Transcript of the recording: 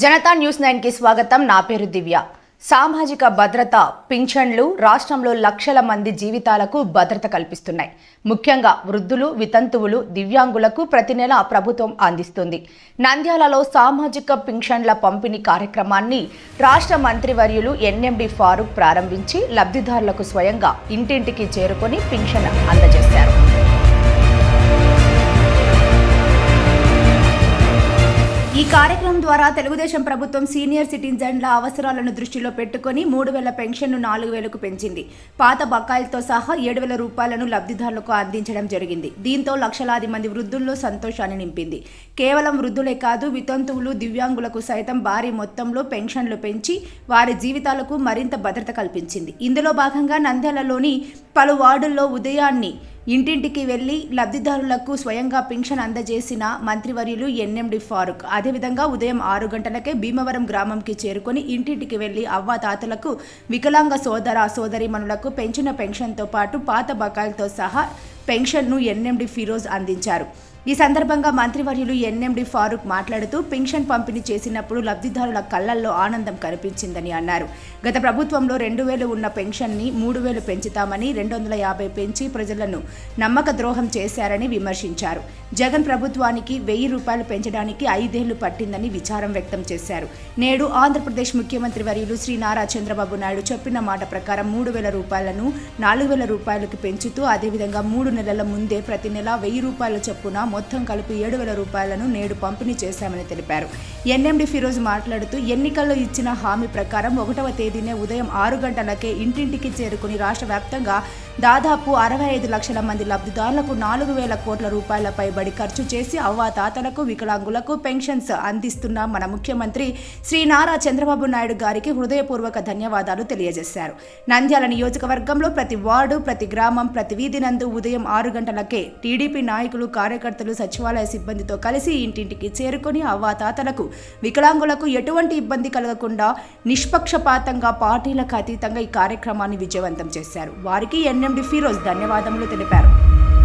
Janata news నైన్కి స్వాగతం. నా పేరు దివ్య. సామాజిక భద్రత పింఛన్లు రాష్ట్రంలో లక్షల మంది జీవితాలకు భద్రత కల్పిస్తున్నాయి. ముఖ్యంగా వృద్ధులు వితంతువులు దివ్యాంగులకు ప్రతి నెల ప్రభుత్వం అందిస్తుంది. నంద్యాలలో సామాజిక పింఛన్ల పంపిణీ కార్యక్రమాన్ని రాష్ట్ర మంత్రివర్యులు ఎన్ఎండి ఫారూక్ ప్రారంభించి లబ్ధిదారులకు స్వయంగా ఇంటింటికి చేరుకొని పింఛన్ అందజేశారు. కార్యక్రమం ద్వారా తెలుగుదేశం ప్రభుత్వం సీనియర్ సిటిజన్ల అవసరాలను దృష్టిలో పెట్టుకుని మూడు వేల పెన్షన్ను నాలుగు వేలకు పెంచింది. పాత బకాయిలతో సహా ఏడు వేల రూపాయలను లబ్ధిదారులకు అందించడం జరిగింది. దీంతో లక్షలాది మంది వృద్ధుల్లో సంతోషాన్ని నింపింది. కేవలం వృద్ధులే కాదు వితంతువులు దివ్యాంగులకు సైతం భారీ మొత్తంలో పెన్షన్లు పెంచి వారి జీవితాలకు మరింత భద్రత కల్పించింది. ఇందులో భాగంగా నంద్యాలలోని పలు వార్డుల్లో ఉదయాన్ని ఇంటింటికి వెళ్ళి లబ్ధిదారులకు స్వయంగా పింఛన్ అందజేసిన మంత్రివర్యులు ఎన్ఎండి ఫారూక్. అదేవిధంగా ఉదయం ఆరు గంటలకే భీమవరం గ్రామంకి చేరుకొని ఇంటింటికి వెళ్ళి అవ్వాతాతలకు వికలాంగ సోదర సోదరిమణులకు పెంచిన పెన్షన్తో పాటు పాత బకాయిలతో సహా పెన్షన్ను ఎన్ఎండి ఫిరోజ్ అందించారు. ఈ సందర్భంగా మంత్రివర్యులు ఎన్ఎండి ఫారూక్ మాట్లాడుతూ పెన్షన్ పంపిణీ చేసినప్పుడు లబ్ధిదారుల కళ్ళల్లో ఆనందం కనిపించిందని అన్నారు. గత ప్రభుత్వంలో రెండు వేలు ఉన్న పెన్షన్ని మూడు వేలు పెంచుతామని రెండు వందల యాభై పెంచి ప్రజలను నమ్మక ద్రోహం చేశారని విమర్శించారు. జగన్ ప్రభుత్వానికి వెయ్యి రూపాయలు పెంచడానికి ఐదేళ్ళు పట్టిందని విచారం వ్యక్తం చేశారు. నేడు ఆంధ్రప్రదేశ్ ముఖ్యమంత్రి వర్యులు శ్రీ నారా చంద్రబాబు నాయుడు చెప్పిన మాట ప్రకారం మూడు వేల రూపాయలను నాలుగు వేల రూపాయలకు పెంచుతూ అదేవిధంగా మూడు నెలల ముందే ప్రతి నెల వెయ్యి రూపాయల చొప్పున మొత్తం కలిపి ఏడు వేల రూపాయలను నేడు పంపిణీ చేశామని తెలిపారు. ఎన్ఎండి ఫిరోజ్ మాట్లాడుతూ ఎన్నికల్లో ఇచ్చిన హామీ ప్రకారం ఒకటవ తేదీనే ఉదయం ఆరు గంటలకే ఇంటింటికి చేరుకుని రాష్ట్ర వ్యాప్తంగా దాదాపు అరవై ఐదు లక్షల మంది లబ్ధిదారులకు నాలుగు వేల కోట్ల రూపాయల పైబడి ఖర్చు చేసి అవ్వాతాతలకు వికలాంగులకు పెన్షన్స్ అందిస్తున్న మన ముఖ్యమంత్రి శ్రీ నారా చంద్రబాబు నాయుడు గారికి హృదయపూర్వక ధన్యవాదాలు తెలియజేశారు. నంద్యాల నియోజకవర్గంలో ప్రతి వార్డు ప్రతి గ్రామం ప్రతి వీధి నందు ఉదయం ఆరు గంటలకే టీడీపీ నాయకులు కార్యకర్తలు సచివాలయ సిబ్బందితో కలిసి ఇంటింటికి చేరుకొని అవ్వాతాతలకు వికలాంగులకు ఎటువంటి ఇబ్బంది కలగకుండా నిష్పక్షపాతంగా పార్టీలకు అతీతంగా ఈ కార్యక్రమాన్ని విజయవంతం చేశారు. వారికి ఎన్ఎండి ఫిరోజ్ ధన్యవాదములు తెలిపారు.